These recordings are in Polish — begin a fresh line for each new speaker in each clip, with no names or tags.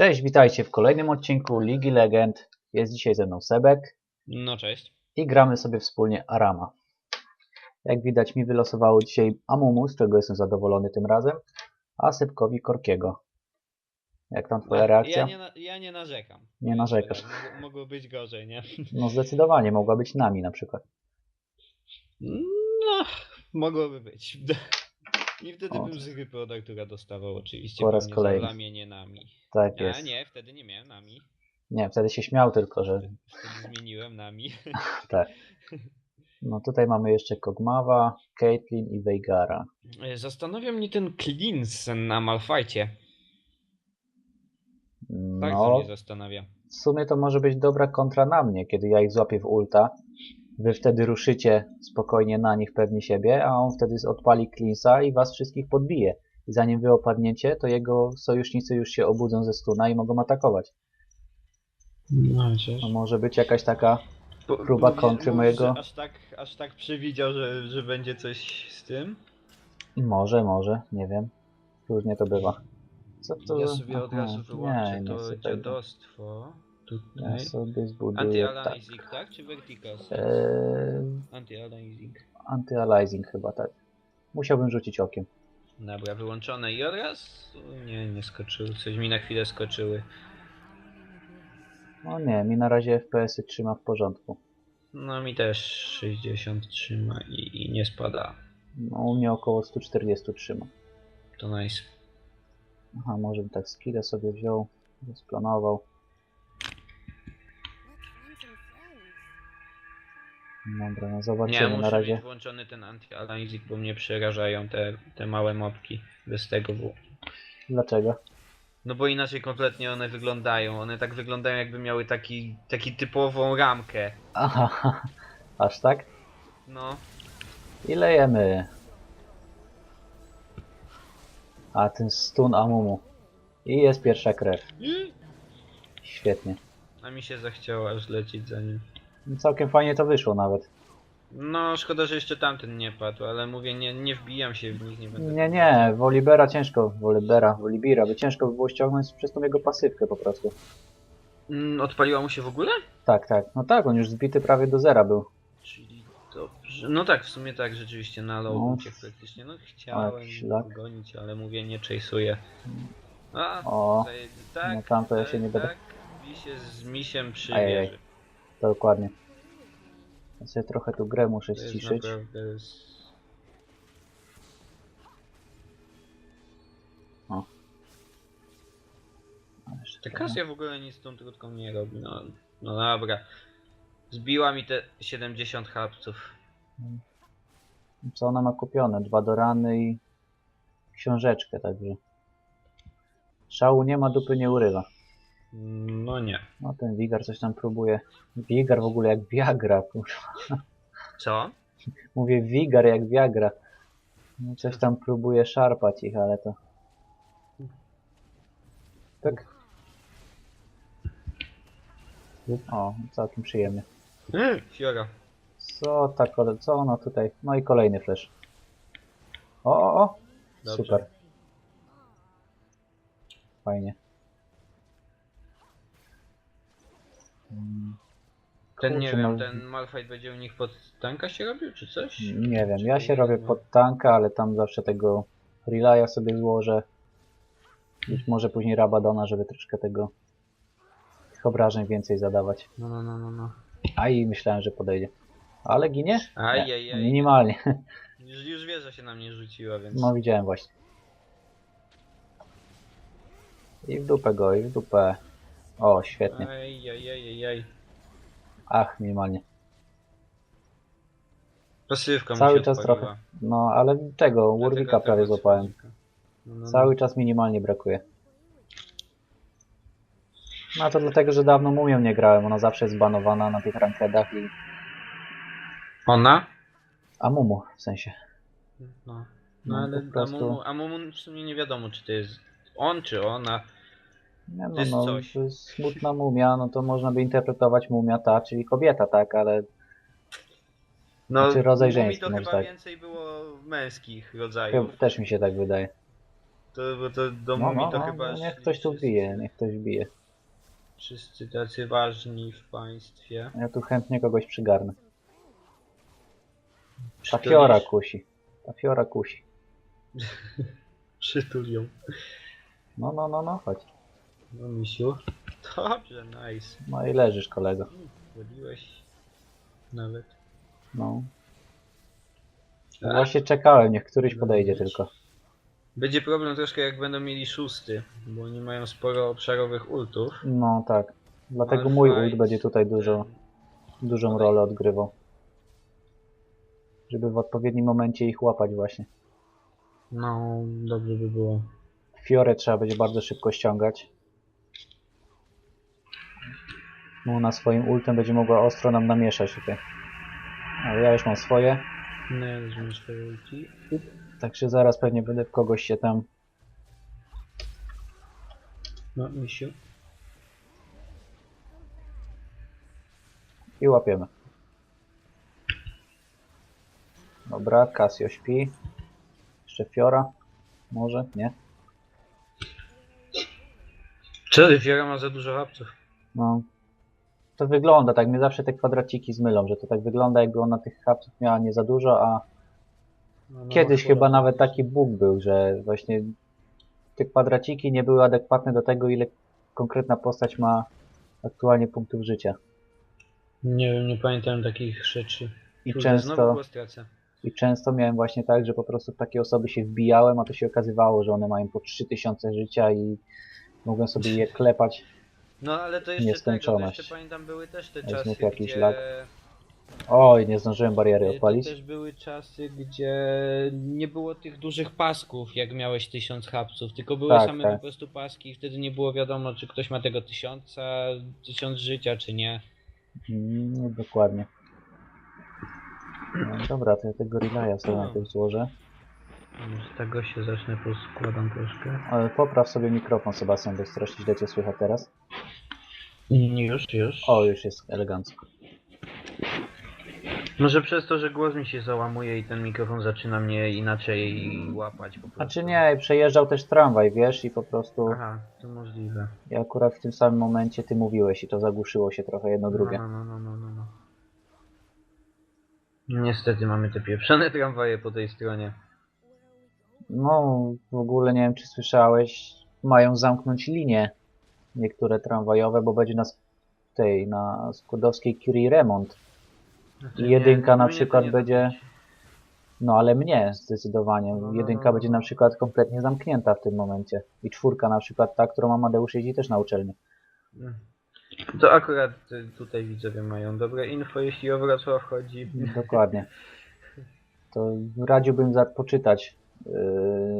Cześć, witajcie w kolejnym odcinku Ligi Legend. Jest dzisiaj ze mną Sebek
No cześć.
i gramy sobie wspólnie Arama. Jak widać mi wylosowało dzisiaj Amumu, z czego jestem zadowolony tym razem, a Sebkowi Korkiego. Jak tam twoja reakcja?
Ja nie, na, ja nie narzekam.
Nie narzekasz.
Mogło, mogło być gorzej, nie?
No zdecydowanie, mogła być nami na przykład.
No, mogłoby być. I wtedy
O.
bym z gry od Artura dostawał oczywiście.
Po raz kolejny. Tak
A
jest.
nie, wtedy nie miałem nami.
Nie, wtedy się śmiał tylko, że
Wtedy zmieniłem nami.
tak. No tutaj mamy jeszcze Kogmawa, Caitlyn i Veigara.
Zastanawia mnie ten cleans na Malfajcie. Tak
No,
mnie zastanawia.
w sumie to może być dobra kontra na mnie, kiedy ja ich złapię w ulta. Wy wtedy ruszycie spokojnie na nich pewnie siebie, a on wtedy odpali Cleansa i was wszystkich podbije. I zanim wy opadniecie, to jego sojusznicy już się obudzą ze stuna i mogą atakować.
No,
To może być jakaś taka... Próba kontry mojego-
Aż tak, aż tak przewidział, że, że będzie coś z tym?
Może, może, nie wiem. Różnie to bywa. Co to?
Ja sobie od razu wyłączę
nie,
to
chcę
dziadostwo.
Ja
Tutaj.
sobie zbuduję tak.
Anti-aliasing, tak? Czy vertical?
Eee,
Anti-aliasing.
Anti-aliasing chyba tak. Musiałbym rzucić okiem.
Dobra, wyłączone i oraz... Nie, nie skoczyły. Coś mi na chwilę skoczyły.
No nie, mi na razie FPS-y trzyma w porządku.
No mi też 60 trzyma i, i nie spada.
No, u mnie około 140 trzyma.
To nice.
Aha, może bym tak skillę sobie wziął, splanował. Dobra, no
Nie,
zobaczymy
muszę
na razie.
mieć włączony ten anti-aliasing, bo mnie przerażają te, te małe mopki. Bez tego w...
Dlaczego?
No bo inaczej kompletnie one wyglądają. One tak wyglądają jakby miały taki, taki typową ramkę.
Aha, aż tak?
No.
Ile jemy? A, ten stun Amumu. I jest pierwsza krew. Świetnie.
A mi się zachciało aż lecieć za nim.
Całkiem fajnie to wyszło nawet.
No, szkoda, że jeszcze tamten nie padł, ale mówię, nie, nie wbijam się w nich, nie będę.
Nie, nie, Wolibera ciężko, Wolibera, Wolibira, by ciężko by było ściągnąć przez tą jego pasywkę po prostu.
Mm, odpaliła mu się w ogóle?
Tak, tak, no tak, on już zbity prawie do zera był.
Czyli dobrze. No tak, w sumie tak, rzeczywiście na low
No.
uciekł praktycznie. No chciałem
szlak.
gonić, ale mówię, nie chase'uję. A,
O,
tutaj- tak,
no tam to ja
tak,
się nie będę-
Tak, mi się z misiem
Ajajaj.
przymierzy.
Dokładnie. Ja sobie trochę tu grę muszę
To jest
ściszyć.
naprawdę... Ta
trochę.
Kasja w ogóle nic z tą trutką nie robi, no, no dobra. Zbiła mi te 70 hapsów.
Co ona ma kupione? Dwa do rany i książeczkę, także. Szału nie ma, dupy nie urywa.
No nie.
No ten Wigar coś tam próbuje. Wigar w ogóle jak Viagra, kurwa.
Co?
Mówię Wigar jak Viagra. No, Coś tam próbuje szarpać ich, ale to... Tak. O, całkiem przyjemnie.
Mm, Fiora.
Co ta kole... Co ono tutaj? No i kolejny flash. O, o, o!
Dobrze.
Super. Fajnie.
Ten nie wiem, ten Malfight będzie u nich pod tanka się robił, czy coś?
Nie wiem, ja się robię pod tanka, ale tam zawsze tego relaya sobie złożę. Być może później Rabadona, żeby troszkę tego tych obrażeń więcej zadawać.
No, no, no, no, no.
A i myślałem, że podejdzie. Ale ginie? Nie,
Ajajaj.
minimalnie.
Już, już wieża się na mnie rzuciła, więc...
No widziałem właśnie. I w dupę go, i w dupę. O, świetnie.
Ajajajajaj.
Ach, minimalnie.
Pasywka
Cały
mu się
czas
odpaliła.
trochę. No, ale tego,
Dlatego
Warwicka prawie złapałem.
No, no, no.
Cały czas minimalnie brakuje. No to dlatego, że dawno Mumią nie grałem, ona zawsze jest banowana na tych rankedach i...
Ona?
A Mumu, w sensie.
No,
No,
no ale
po prostu-
Amumu, Amumu w sumie nie wiadomo, czy to jest on, czy ona.
Nie no,
To jest
no,
coś.
to jest smutna mumia, no to można by interpretować mumia ta, czyli kobieta, tak, ale
No,
Znaczy rodzaj żeński,
to
może
chyba
tak.
więcej było męskich rodzajów.
chyba też mi się tak wydaje.
To, bo to do
No,
mumii
no,
to
no,
chyba...
no, niech ktoś tu wbije, niech ktoś wbije.
Wszyscy tacy ważni w państwie.
Ja tu chętnie kogoś przygarnę. Ta fiora kusi. Ta fiora kusi.
Przytulią.
No, no, no, no, chodź.
No misiu. Dobrze, nice.
No i leżysz, kolego.
Woliłeś nawet.
No. No Właśnie czekałem, niech któryś
No,
podejdzie tylko.
Będzie problem troszkę jak będą mieli szósty, bo oni mają sporo obszarowych ultów.
No tak. Dlatego mój ult będzie tutaj dużo, dużą rolę odgrywał. Żeby w odpowiednim momencie ich łapać właśnie.
No, dobrze by było.
Fiorę trzeba będzie bardzo szybko ściągać. Bo ona swoim ultem będzie mogła ostro nam namieszać tutaj. Ale ja już mam swoje.
No, ja wezmę swoje ulti.
Także zaraz pewnie będę w kogoś się tam...
No, misiu.
i łapiemy. Dobra, Casio śpi. Jeszcze Fiora. Może? Nie?
Czy Fiora ma za dużo hapców?
No. To wygląda tak, mnie zawsze te kwadraciki zmylą, że to tak wygląda jakby ona tych hapsów miała nie za dużo, a
No, no,
kiedyś
akurat
chyba nawet
jest-
taki bóg był, że właśnie te kwadraciki nie były adekwatne do tego, ile konkretna postać ma aktualnie punktów życia.
Nie wiem, nie pamiętam takich rzeczy.
I
Kurde,
często. I często miałem właśnie tak, że po prostu takie osoby się wbijałem, a to się okazywało, że one mają po 3000 życia i mogłem sobie je klepać.
No ale to jeszcze tego, to
Nieskończoność.
jeszcze pamiętam były też te czasy,
znów jakiś
gdzie...
lag. Oj, nie zdążyłem bariery
To
odpalić.
też były czasy, gdzie nie było tych dużych pasków, jak miałeś tysiąc hapsów, tylko były
Tak,
same
tak.
po prostu paski i wtedy nie było wiadomo, czy ktoś ma tego tysiąca, tysiąc życia, czy nie.
Mm, no, dokładnie. No, dobra, to ja tego relaja sobie
No.
najpierw złożę.
Z tego się zacznę, poskładam troszkę.
Ale popraw sobie mikrofon, Sebastian, bo strasznie źle cię słychać teraz.
Już, już.
O, już jest elegancko.
Może przez to, że głos mi się załamuje i ten mikrofon zaczyna mnie inaczej łapać po prostu.
Znaczy nie, przejeżdżał też tramwaj, wiesz, i po prostu
Aha, to możliwe.
i akurat w tym samym momencie ty mówiłeś i to zagłuszyło się trochę jedno drugie.
No, no, no, no, no, no. Niestety mamy te pieprzone tramwaje po tej stronie.
No, w ogóle nie wiem, czy słyszałeś, mają zamknąć linie niektóre tramwajowe, bo będzie na s- tej, na Skłodowskiej Curie remont.
Znaczy,
I jedynka na
mnie to
przykład będzie-. No, ale mnie zdecydowanie.
No, no,
Jedynka
no,
będzie
no.
na przykład kompletnie zamknięta w tym momencie. I czwórka na przykład ta, którą Amadeusz jeździ też na uczelnię.
Mm. To akurat y, tutaj widzowie mają dobre info, jeśli o Wrocław chodzi.
Dokładnie. To radziłbym za poczytać. yy,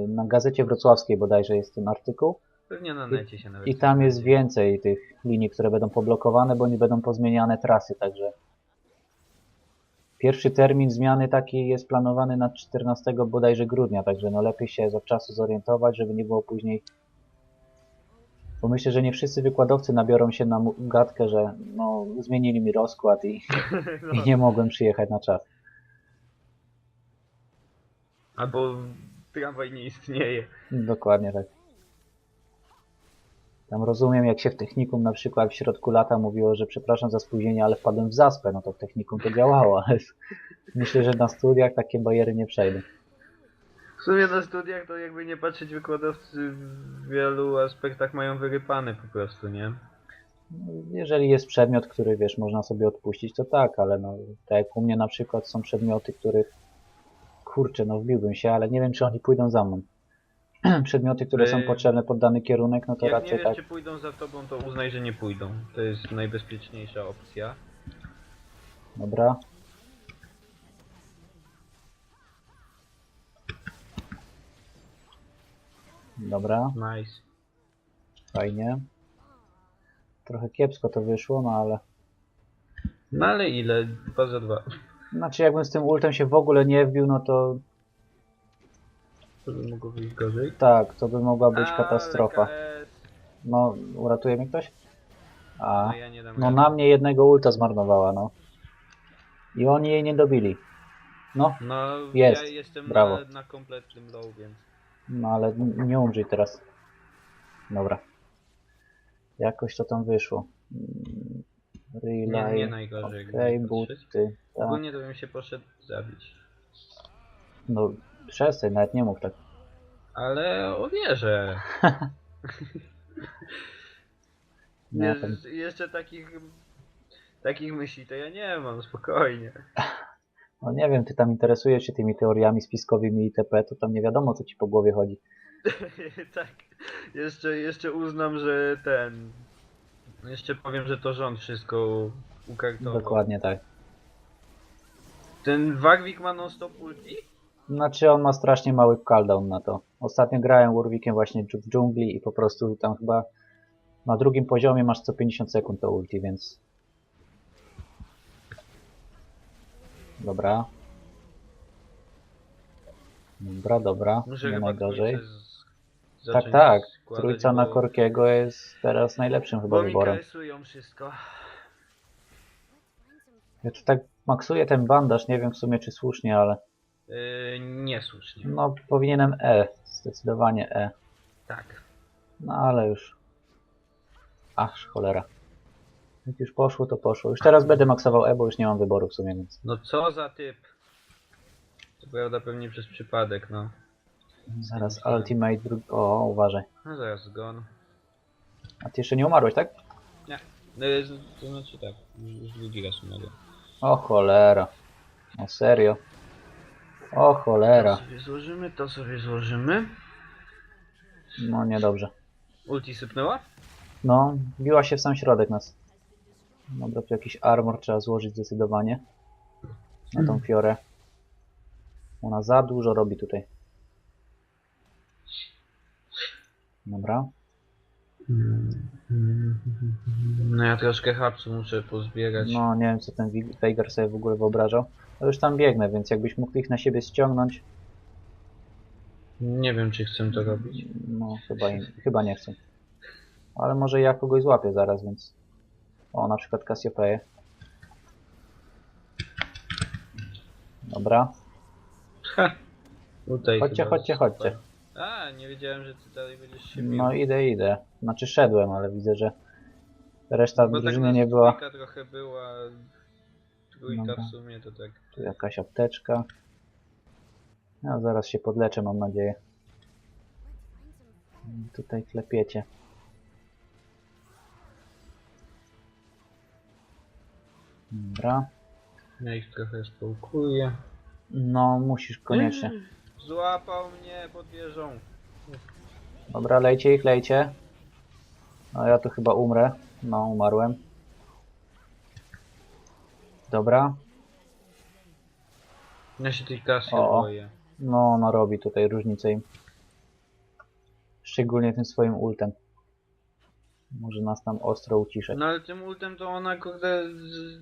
Na gazecie wrocławskiej bodajże jest ten artykuł.
Pewnie na necie się nawet.
I tam jest więcej tych linii, które będą poblokowane, bo nie będą pozmieniane trasy, także pierwszy termin zmiany takiej jest planowany na 14 bodajże grudnia, także no lepiej się zawczasu zorientować, żeby nie było później bo myślę, że nie wszyscy wykładowcy nabiorą się na gadkę, że no zmienili mi rozkład i,
No.
i nie mogłem przyjechać na czas.
Albo tramwaj nie istnieje.
Dokładnie tak. Tam rozumiem, jak się w technikum na przykład w środku lata mówiło, że przepraszam za spóźnienie, ale wpadłem w zaspę, no to w technikum to działało, ale myślę, że na studiach takie bariery nie przejdą.
W sumie na studiach to jakby nie patrzeć wykładowcy w wielu aspektach mają wyrypane po prostu, nie?
Jeżeli jest przedmiot, który wiesz, można sobie odpuścić, to tak, ale no, tak jak u mnie na przykład są przedmioty, których kurczę, no wbiłbym się, ale nie wiem, czy oni pójdą za mną. Przedmioty, które są
Ej.
potrzebne pod dany kierunek, no to
Jak nie
raczej
wiesz,
tak.
czy pójdą za tobą, to uznaj, że nie pójdą. To jest najbezpieczniejsza opcja.
Dobra. Dobra,
Nice.
fajnie. Trochę kiepsko to wyszło, no ale...
No ale ile? Dwa za dwa.
Znaczy jakbym z tym ultem się w ogóle nie wbił, no to
To by mogło wyjść gorzej.
tak, to by mogła być
A,
katastrofa. No, uratuje mnie ktoś? A,
No ja nie dam
no
rady.
na mnie jednego ulta zmarnowała, no. I oni jej nie dobili. No,
No
Jest.
ja jestem
Brawo.
na, na kompletnym low, więc...
No ale n- nie umrzyj teraz. Dobra. Jakoś to tam wyszło. Mm,
Nie,
Relay.
nie najgorzej. jakby
Okej,
nie
buty.
patrzeć.
Tak.
Ogólnie to bym się poszedł zabić.
No przestań, nawet nie mów tak.
Ale o wierzę.
No,
Nie,
tam,
jeszcze takich takich myśli to ja nie mam, spokojnie.
no nie wiem, ty tam interesujesz się tymi teoriami spiskowymi itp., to tam nie wiadomo co ci po głowie chodzi.
tak. Jeszcze, jeszcze uznam, że ten. Jeszcze powiem, że to rząd wszystko ukartował.
Dokładnie tak.
Ten Warwick ma non-stop ulti?
Znaczy on ma strasznie mały cooldown na to. Ostatnio grałem Warwickiem właśnie w dżungli i po prostu tam chyba na drugim poziomie masz co 50 sekund to ulti, więc... Dobra. Dobra, dobra,
Muszę
nie najgorzej.
z-
Tak, tak,
składać,
trójca na Korkiego jest teraz najlepszym chyba
Bo mi
wyborem.
kresują wszystko.
Ja tu tak maksuję ten bandaż, nie wiem w sumie czy słusznie, ale
Yy, niesłusznie.
no powinienem E, zdecydowanie E.
Tak.
No ale już. Ach, cholera. Jak już poszło, to poszło. Już teraz będę maksował E, bo już nie mam wyboru w sumie, więc
No co za typ? To prawda pewnie przez przypadek, no.
zaraz Ultimate drugi... O, uważaj.
No zaraz zgon.
A ty jeszcze nie umarłeś, tak?
Yy, z- to znaczy tak, już już drugi raz umarłem.
O cholera. O serio. O
To
cholera.
sobie złożymy, to sobie złożymy.
No niedobrze.
Ulti sypnęła?
No, biła się w sam środek nas. Dobra, tu jakiś armor trzeba złożyć zdecydowanie. Na tą fiorę. Ona za dużo robi tutaj. Dobra.
No ja troszkę hapsu muszę pozbierać.
No, nie wiem co ten Wig- Veigar sobie w ogóle wyobrażał. Ale już tam biegnę, więc jakbyś mógł ich na siebie ściągnąć,
Nie wiem czy chcę to robić.
no chyba, chyba nie chcę. Ale może ja kogoś złapię zaraz, więc... O, na przykład Cassiopeję. Dobra.
Ha! Tutaj
Chodźcie, chodźcie, chodźcie.
A, nie wiedziałem, że ty dalej będziesz się bił.
No idę, idę. Znaczy szedłem, ale widzę, że reszta
Bo tak
drużyny
nas
nie była.
Trochę była.
Dobra.
w sumie to tak.
Tu jakaś apteczka. No, zaraz się podleczę, mam nadzieję. Tutaj klepiecie. Dobra.
Ja ich trochę spałkuję.
No, musisz koniecznie.
Złapał mnie pod wieżą.
Dobra, lejcie ich, lejcie. No, ja tu chyba umrę. No, umarłem. Dobra.
Ja się tej kasy
O.
boję.
No, ona robi tutaj różnicę im. Szczególnie tym swoim ultem. Może nas tam ostro uciszać.
No ale tym ultem to ona kurde z...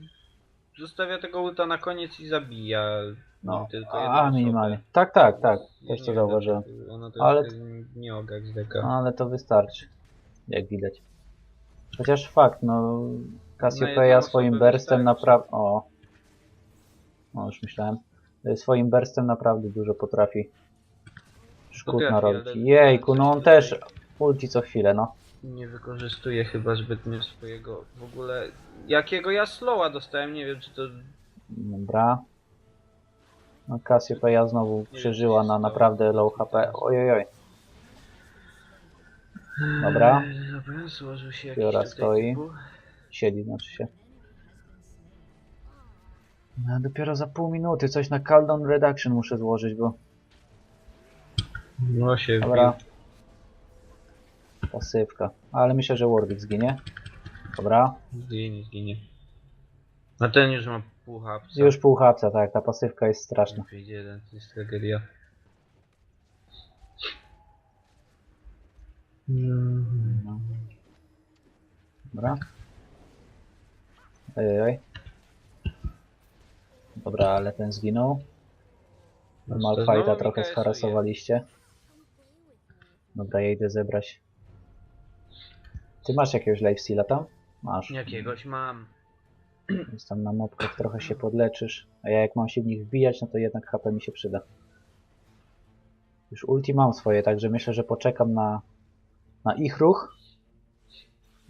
zostawia tego ulta na koniec i zabija.
No,
tylko
a
jedną
minimalnie.
osobę.
Tak, tak, tak.
Ja
Też
nie
to
wiem,
zauważyłem.
dlaczego Ona
Ale-
nie ogar z deka.
Ale to wystarczy. Jak widać. Chociaż fakt, no... Cassiopeia
jedną
swoim
wystarczy.
naprawdę... O. O, już myślałem. Y, Swoim burstem naprawdę dużo potrafi szkód narobić. Jejku, no on też ulti co chwilę, no.
Nie wykorzystuje chyba zbytnio swojego w ogóle. Jakiego ja slowa dostałem, nie wiem czy to.
Dobra. No Cassiopeia znowu przeżyła na naprawdę low HP. Ojojoj. Dobra.
Eee, Dobra, złożył się jakiś tutaj
stoi.
typu.
Siedzi, znaczy się. No, dopiero za pół minuty coś na cooldown reduction muszę złożyć, bo
No się
Dobra. pasywka. Ale myślę, że Warwick zginie. Dobra.
Zginie, zginie. A ten już ma pół hapsa.
Już pół hapsa, tak, ta pasywka jest straszna.
Wyjdzie jeden, to jest tragedia.
No. Dobra. Ojej. Dobra, ale ten zginął.
No,
Malfighta
znowu
trochę
mi
zharasowaliście. Dobra, ja idę zebrać. Ty masz jakiegoś lifesteala tam? Masz.
Jakiegoś mam.
Więc tam na mopkach trochę się podleczysz. A ja jak mam się w nich wbijać, no to jednak HP mi się przyda. Już ulti mam swoje, także myślę, że poczekam na, na ich ruch.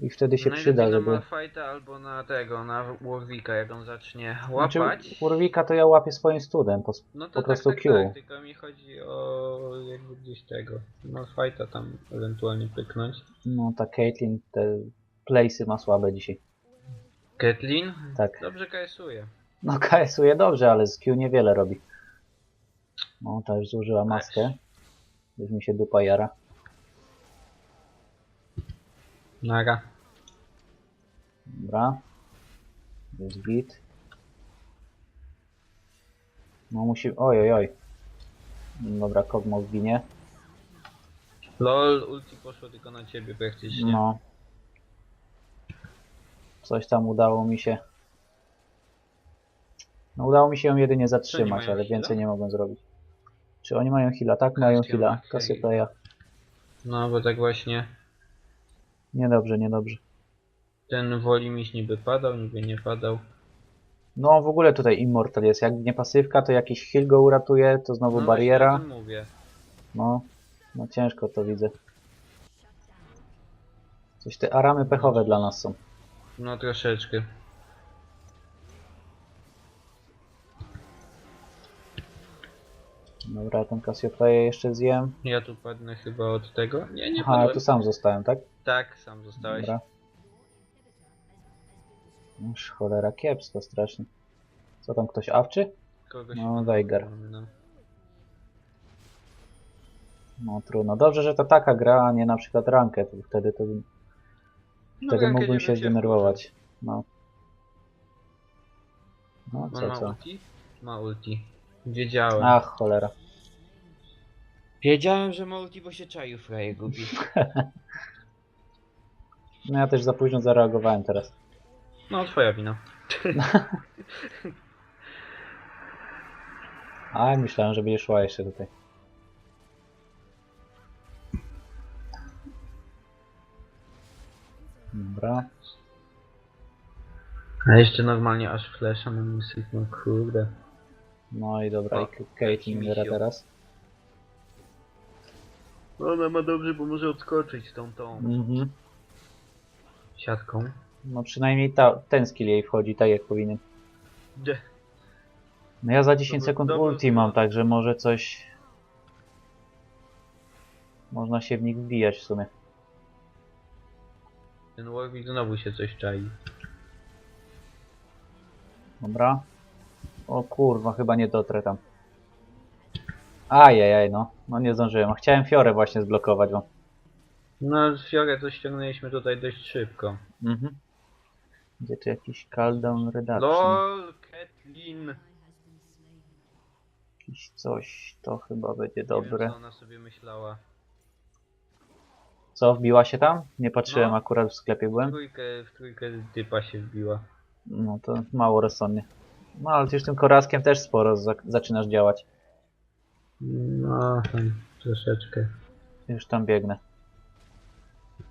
I wtedy się
Najlepiej
przyda,
na
żeby...
Malphite'a albo na tego, na Warwicka, jak on zacznie
Znaczy,
łapać.
Urwika to ja łapię swoim studem. Po,
No to
po
tak,
prostu
tak,
Q.
tak, tylko mi chodzi o jakby gdzieś tego. Malphite'a tam ewentualnie pyknąć.
no ta Caitlyn te place'y ma słabe dzisiaj.
Kathleen?
Tak.
Dobrze KS-uje.
No KS-uje dobrze, ale z Q niewiele robi. No, ta już zużyła maskę. Już mi się dupa jara.
Naga.
Dobra. Jest git. No musi... Oj, oj, oj. Dobra, Kogmo ginie.
LOL, ulti poszło tylko na ciebie praktycznie.
No. Coś tam udało mi się. No udało mi się ją jedynie zatrzymać,
mają
ale
heala?
więcej nie mogłem zrobić. Czy oni mają heala? Tak, mają
Cassia
heala.
ma.
Cassiopeia.
No bo tak właśnie
Niedobrze, niedobrze.
ten Wolimiś niby padał, niby nie padał.
No w ogóle tutaj Immortal jest. Jak nie pasywka, to jakiś heal go uratuje, to znowu
no
bariera.
Właśnie o tym mówię.
No, no ciężko to widzę. Coś te aramy pechowe dla nas są.
No troszeczkę.
Dobra, ten Cassiopeia jeszcze zjem.
Ja tu padnę chyba od tego. Nie, nie
Aha,
padłem.
tu sam zostałem, tak?
Tak, sam zostałeś.
Dobra. Już cholera kiepsko strasznie. Co tam ktoś awczy?
Kogoś
No, Weiger.
no.
No trudno. Dobrze, że to taka gra, a nie na przykład rankę. Wtedy to
No,
wtedy
rankę
mógłbym
nie
się
bym
zdenerwować. No. No co
ma
co?
ulti? Ma ulti. Wiedziałem.
Ach cholera.
Wiedziałem, że bo się czaił fraje gubi.
No ja też za późno zareagowałem teraz.
No, twoja wina.
A myślałem, że będzie szła jeszcze tutaj. Dobra.
A jeszcze normalnie aż flasha na mnie sypnął, kurde.
No i dobra, i Caitlyn gra
misio.
Teraz.
Ona ma dobrze, bo może odskoczyć tą tą
Mhm.
siatką.
No przynajmniej ta, ten skill jej wchodzi tak jak powinien.
Gdzie?
No ja za 10
Dobra,
sekund
dobra,
ulti mam, także może coś... Można się w nich wbijać w sumie.
Ten Warwick znowu się coś czai.
Dobra. O kurwa, chyba nie dotrę tam. Ajajaj, no. No nie zdążyłem. Chciałem Fiorę właśnie zblokować wam.
No, Fiorę to ściągnęliśmy tutaj dość szybko.
Mhm. Gdzie tu jakiś cooldown reduction?
LOL, Kathleen!
Jakiś coś, to chyba będzie
Nie
dobre.
wiem, co ona sobie myślała.
Co, wbiła się tam? Nie patrzyłem,
No.
akurat w sklepie
W
byłem.
trójkę, w trójkę typa się wbiła.
No to mało rozsądnie. No ale już tym koraskiem też sporo za zaczynasz działać.
No, tam troszeczkę.
Już tam biegnę.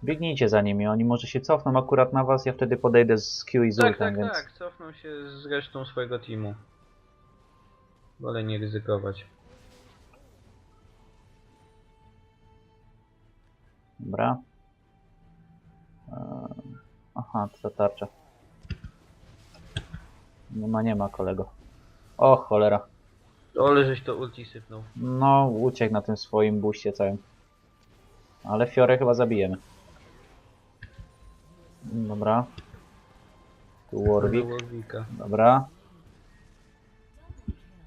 Biegnijcie za nimi, oni może się cofną akurat na was, ja wtedy podejdę z Q i z
Tak,
ultem,
tak,
więc...
tak, cofnął się z resztą swojego teamu. Wolę nie ryzykować.
Dobra. Eee, Aha, to ta tarcza. Nie ma, nie ma kolego. O cholera.
Ole, żeś to ulti sypnął.
No, uciekł na tym swoim buście całym. Ale Fiorę chyba zabijemy. Dobra. Tu Warwick.
Warwicka.
Dobra.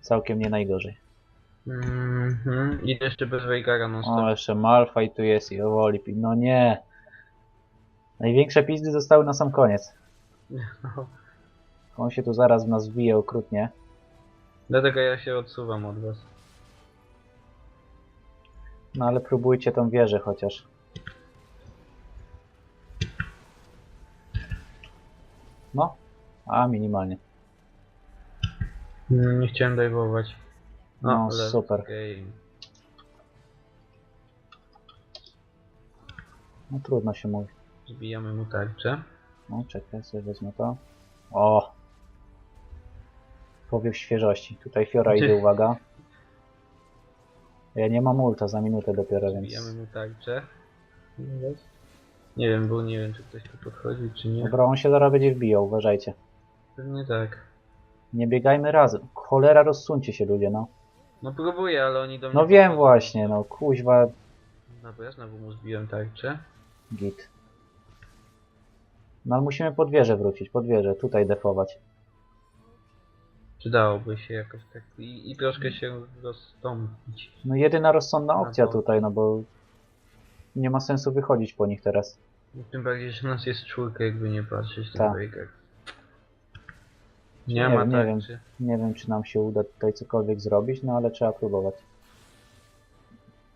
Całkiem nie najgorzej.
Mhm. I jeszcze bez Veigara non
O,
stop.
jeszcze Malphite tu jest i Owoli. No nie. Największe pizdy zostały na sam koniec.
No.
On się tu zaraz w nas wbije okrutnie.
Dlatego ja się odsuwam od was.
No ale próbujcie tą wieżę chociaż. No. A, minimalnie.
Mm, Nie chciałem dajwować.
No,
ale
super.
okej.
No trudno się mówi.
Zbijamy mu tarczę.
No czekaj, sobie wezmę to. O! Powiew świeżości. Tutaj Fiora idzie, uwaga. Ja nie mam ulta za minutę dopiero, więc...
Bijamy mu tarczę. Nie wiem, bo nie wiem, czy ktoś tu podchodzi, czy nie.
Dobra, on się zaraz będzie wbijał, uważajcie.
Pewnie tak.
Nie biegajmy razem. Cholera, rozsuńcie się ludzie, no.
No próbuję, ale oni do mnie...
No wiem
podchodzą.
właśnie, no kuźwa
No bo ja znowu mu zbiłem tarczę.
git. No ale musimy pod wieżę wrócić, pod wieżę, tutaj defować.
Przydałoby się jakoś tak i, i troszkę się rozstąpić.
No jedyna rozsądna
No
opcja
to-
tutaj, no bo nie ma sensu wychodzić po nich teraz.
Tym bardziej, że nas jest czwórka, jakby nie patrzeć
Tak.
na Wejgach.
Nie
Nie, ma
nie wiem.
tarczy.
Nie wiem, czy nam się uda tutaj cokolwiek zrobić, no ale trzeba próbować.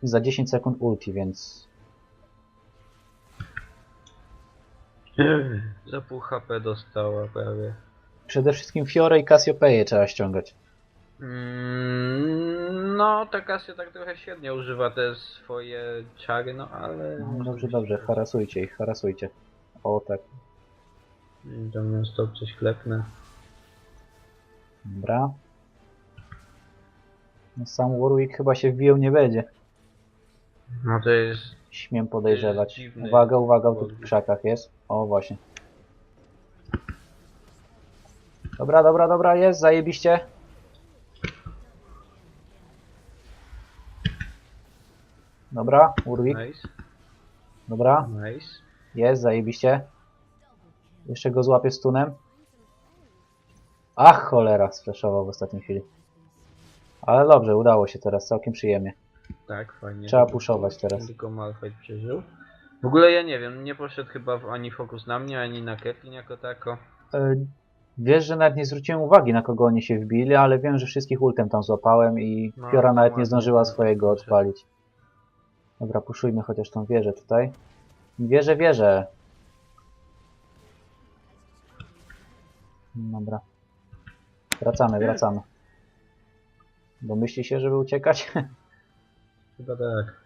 Za 10 sekund ulti, więc
Za pół HP dostała prawie.
Przede wszystkim Fiore i Cassiopeję trzeba ściągać.
Mm, no, ta Casio tak trochę średnio używa te swoje czary, no ale...
No, dobrze, dobrze, harasujcie ich, harasujcie. O tak,
non stop coś klepnę.
dobra. No sam Warwick chyba się wbijał nie będzie.
No to jest...
Śmiem podejrzewać.
dziwny
Uwaga, uwaga, w
Warwick.
krzakach jest. O, właśnie. Dobra, dobra, dobra, jest, zajebiście. Dobra, Urwik,
Nice,
dobra,
nice.
jest, zajebiście. Jeszcze go złapię stunem. Ach, cholera, sflashował w ostatniej chwili. Ale dobrze, udało się teraz, całkiem przyjemnie.
Tak, fajnie.
Trzeba puszować teraz.
Tylko Malphite przeżył. W ogóle ja nie wiem, nie poszedł chyba w ani fokus na mnie, ani na Caitlyn jako tako.
E, Wiesz, że nawet nie zwróciłem uwagi na kogo oni się wbili, ale wiem, że wszystkich ultem tam złapałem i
No,
Fiora nawet nie zdążyła swojego odpalić. Dobra, puszujmy chociaż tą wieżę tutaj. Wieżę, wieżę. Dobra. Wracamy, wracamy. Bo myśli się, żeby uciekać?
Chyba tak.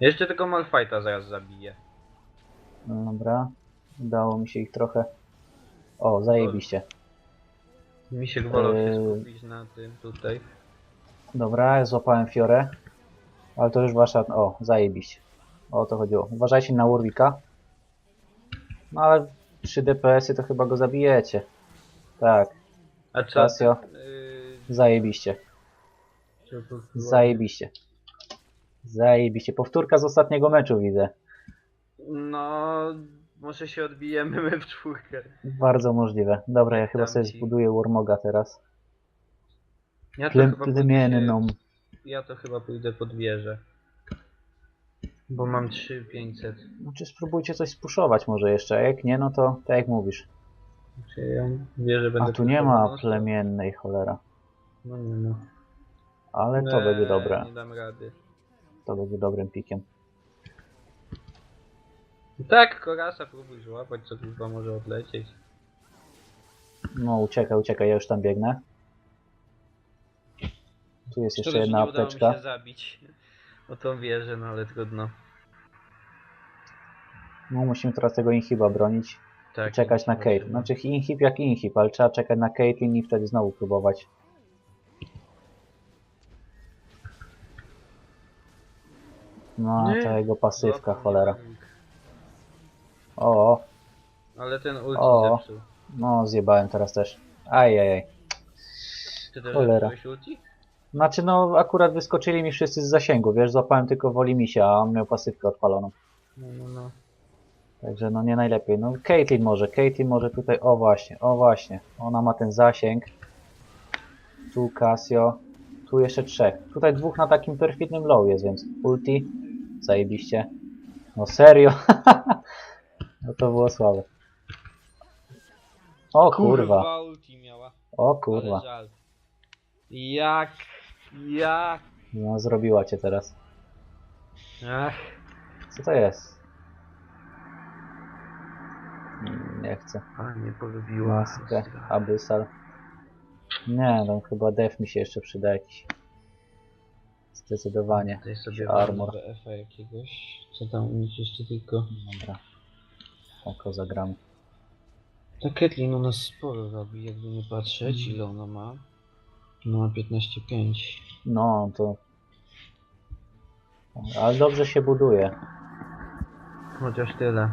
Jeszcze tylko Malphite'a zaraz zabiję.
Dobra. Udało mi się ich trochę... O, zajebiście.
Mi się wolał się skupić na tym tutaj.
Dobra, złapałem Fiorę. Ale to już wasza... O, zajebiście. O to chodziło. Uważajcie na Warwicka. No ale 3 DPS-y to chyba go zabijecie. Tak,
A?
Casio,
Yy,
zajebiście.
co to było?
Zajebiście. Zajebiście. Powtórka z ostatniego meczu widzę.
No, może się odbijemy my w czwórkę.
Bardzo możliwe. Dobra, ja chyba
Dam
sobie
ci.
zbuduję Warmoga teraz.
Ja to,
Plem,
chyba
plemienną.
pójdę, ja to chyba pójdę pod wieżę. Bo mam 3500.
Znaczy spróbujcie coś spuszować może jeszcze. a Jak nie, no to tak jak mówisz.
Czy ja wieżę będę
A tu nie ma plemiennej cholera.
No nie ma.
Ale to
Nie,
będzie dobre.
Nie dam rady.
To będzie dobrym pikiem.
Tak, Korasa próbuj złapać, co chyba może odlecieć.
No uciekaj, uciekaj, ja już tam biegnę. Tu jest jeszcze jedna
nie udało mi
apteczka.
się zabić o tą wieżę, no ale trudno.
No musimy teraz tego inhiba bronić.
Tak,
i czekać na Kate. Znaczy inhib jak inhib, ale trzeba czekać na Caitlyn i wtedy znowu próbować. No,
Nie.
ta jego pasywka, cholera. O, o,
Ale ten ulti
O.
zepsuł.
no zjebałem teraz też. Ajajaj.
Ty też
Cholera.
zepsułeś ulti?
Znaczy no, akurat wyskoczyli mi wszyscy z zasięgu, wiesz, złapałem tylko woli misia, a on miał pasywkę odpaloną.
No, no, no.
Także no nie najlepiej. No Caitlyn może, Caitlyn może tutaj, o właśnie, o właśnie. Ona ma ten zasięg. Tu Casio. Tu jeszcze trzech. Tutaj dwóch na takim perfidnym low jest, więc ulti. Zajebiście. No serio. no to było słabe. O kurwa,
ulti miała.
o kurwa.
Ale żal. Jak? Jak?
No zrobiła cię teraz.
Ach.
Co to jest? Mm, Nie chcę.
A nie polubiła.
Maskę, Abyssal. Nie, tam chyba def mi się jeszcze przyda jakiś. Zdecydowanie.
Tutaj sobie
Armor.
jakiegoś. Co tam u nich jeszcze tylko.
Dobra. Tak, o zagram.
Ta u nas sporo robi, jakby nie patrzeć, ile ona ma. No ma 15,5.
No, to... Ale dobrze się buduje.
Chociaż tyle.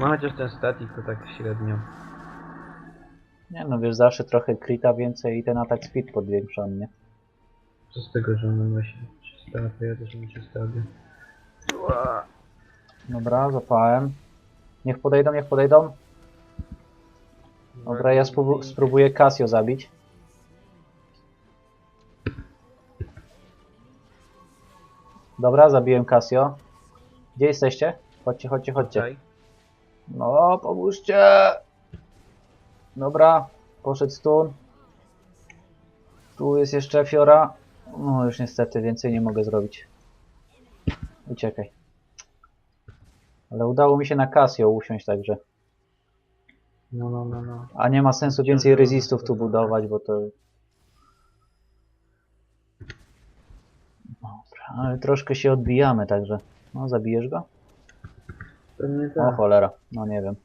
No chociaż ten statik to tak średnio.
Nie no, wiesz, zawsze trochę krita więcej i ten atak speed podwiększony, nie?
Co z tego, że on ma się 300, to ja też mam 300. Ła.
Dobra, zapałem. Niech podejdą, niech podejdą. Dobra, ja spróbu- spróbuję Casio zabić. Dobra, zabiłem Casio. Gdzie jesteście? Chodźcie, chodźcie, chodźcie. No, pomóżcie! Dobra, poszedł stun. Tu jest jeszcze Fiora. No, już niestety więcej nie mogę zrobić. Uciekaj. Ale udało mi się na Casio usiąść także.
No, no, no, no.
A nie ma sensu więcej resistów tu budować, bo to... Dobra, ale troszkę się odbijamy, także... No, zabijesz go?
Pewnie
O
tak.
cholera, no nie wiem.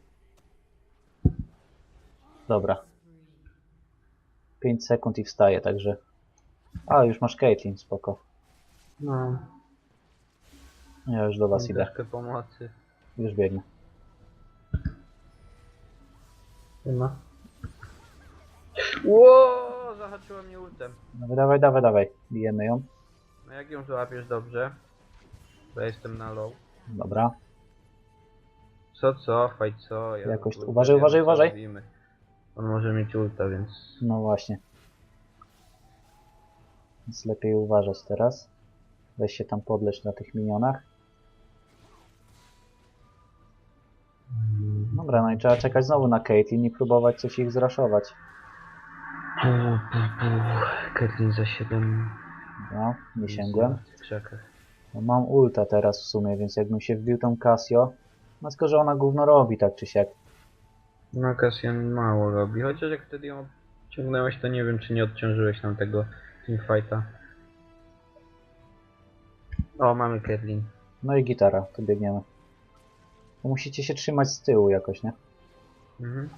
Dobra. 5 sekund i wstaje, także... A, już masz Caitlyn, spoko.
No.
Ja już do was idę,
Troszkę pomocy.
Już biegnę.
Nie ma. Ło, zahaczyła mnie ultem.
No dawaj, dawaj, dawaj. Bijemy ją.
No jak ją złapiesz dobrze? Bo ja jestem na low.
Dobra.
Co, co, fajt co? Ja
Jakoś- uważaj,
wiem,
uważaj,
co
uważaj.
robimy. On może mieć ulta, więc...
No właśnie. Więc lepiej uważać teraz. Weź się tam podlecz na tych minionach. Dobra, no i trzeba czekać znowu na Caitlyn i próbować coś ich zraszować.
Katlin za 7.
No, nie sięgłem. No, mam ulta teraz w sumie, więc jakbym się wbił tą Casio, no tylko, że ona gówno robi tak czy siak.
No Cassian mało robi, chociaż jak wtedy ją ciągnąłeś, to nie wiem czy nie odciążyłeś nam tego teamfighta. O, mamy Katlin.
No i gitara, tu biegniemy. Musicie się trzymać z tyłu jakoś, nie?
Mhm.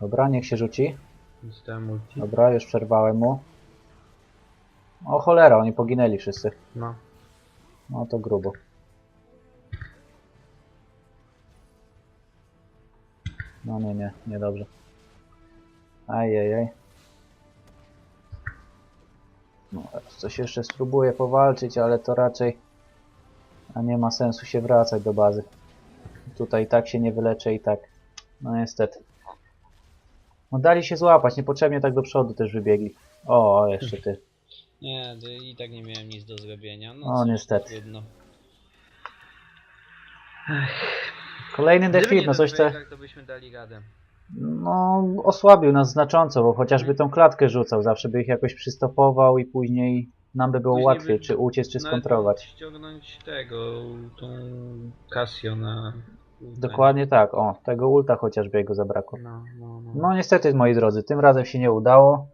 Dobra, niech się rzuci.
Dostałem.
Dobra, już przerwałem mu. O cholera, oni poginęli wszyscy.
No.
No to grubo. No nie, nie, niedobrze. Ajajaj. No, coś jeszcze spróbuję powalczyć, ale to raczej... A nie ma sensu się wracać do bazy. Tutaj tak się nie wyleczę i tak. No niestety. No dali się złapać, niepotrzebnie tak do przodu też wybiegli. O, jeszcze ty.
Nie, to i tak nie miałem nic do zrobienia. No,
O,
cóż,
niestety.
Trudno.
Kolejny
Gdyby
defeat,
nie
no coś te...
To byśmy dali radę.
No, osłabił nas znacząco, bo chociażby tą klatkę rzucał, zawsze by ich jakoś przystopował i później nam by było
Później
łatwiej,
by-
czy uciec, czy
Nawet
skontrować.
ściągnąć tego, tą Casio na...
Dokładnie tak, o, tego ulta chociażby jego zabrakło.
No, no, no.
No niestety, moi drodzy, tym razem się nie udało.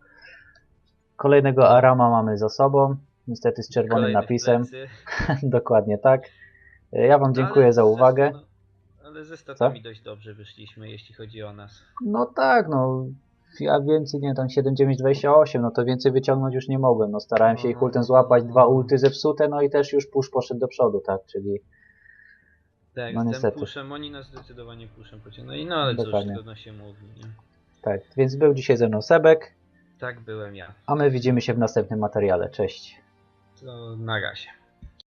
Kolejnego Arama mamy za sobą, niestety z czerwonym
Kolejny
napisem. Dokładnie tak. Ja wam dziękuję
Ale
za uwagę.
sta- Ale ze statami dość dobrze wyszliśmy, jeśli chodzi o nas.
No tak, no. Ja więcej, nie tam 7928, no to więcej wyciągnąć już nie mogłem. No starałem się ich ultem złapać, dwa ulty zepsute, no i też już push poszedł do przodu, tak, czyli
Tak,
No
z
niestety.
puszem, oni nas zdecydowanie puszem pociągnęli. No ale
Dokładnie.
cóż, trudno się mówi, nie?
tak. Więc był dzisiaj ze mną Sebek,
Tak byłem ja.
a my widzimy się w następnym materiale. Cześć.
To na razie.